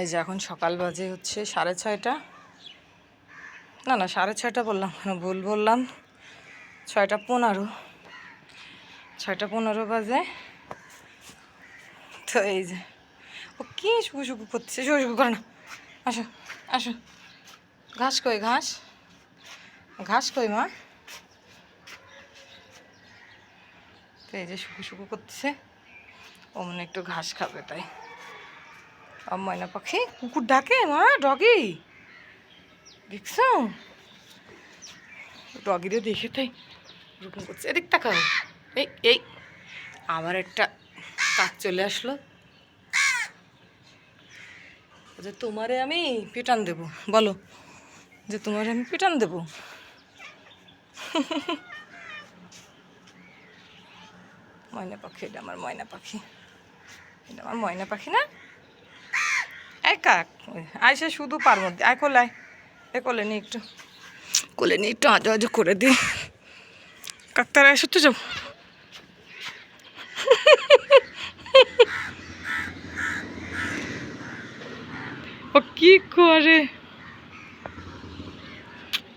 এই যে এখন সকাল বাজে হচ্ছে সাড়ে ছয়টা। না না, সাড়ে ছয়টা বললাম কেন? ভুল বললাম। ছয়টা পনেরো। ছয়টা পনেরো বাজে। তো এই যে, ও কি শুকু শুকু করছে? শুকু শুকু করে না। আসো আসো। ঘাস কই, ঘাস? ঘাস কই, মা? তো এই যে শুকু শুকু করতেছে ও মনে একটু ঘাস খাবে তাই। ময়না পাখি, কুকুর ডাকে মা, ডগি। দেখছ? ডগিরে দেখে তাই রুকুন করছে। এদিক তাকাও। এই এই, আবার একটা কাক চলে আসলো। যে তোমারে আমি পিটান দেব। বলো, যে তোমারে আমি পিটান দেব। ময়না পাখি, এটা আমার ময়না পাখি। এটা আমার ময়না পাখি না? ওই, আয় শুধু পার মধ্যে আয় কোলে আয়। এ কোলে নি একটু। কোলে নিয়ে একটু আজো আজো করে দি। কাকতারা এসে তো যাও। ও কি করে?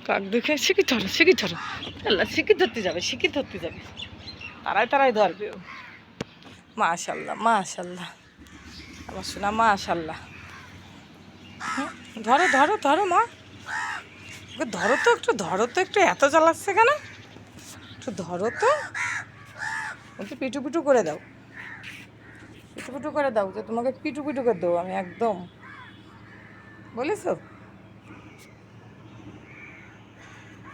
কাক দেখে? শিখি ধরো শিখি ধরো? আল্লাহ শিখি ধরতে যাবে শিখি ধরতে যাবে? তারাই তারাই ধরবে মাশাল্লাহ মাশাল্লাহ। আমার শোনা মাশাল্লাহ। ধরো ধরো ধরো, মা। ওকে ধরো তো একটু, ধরো তো একটু, এত জ্বালাচ্ছে কেন? একটু ধরো তো। ওকে পিটু পিটু করে দাও। পিটু পিটু করে দাও, যে তোমাকে পিটু পিটু করে দেবো আমি একদম। বলেছ?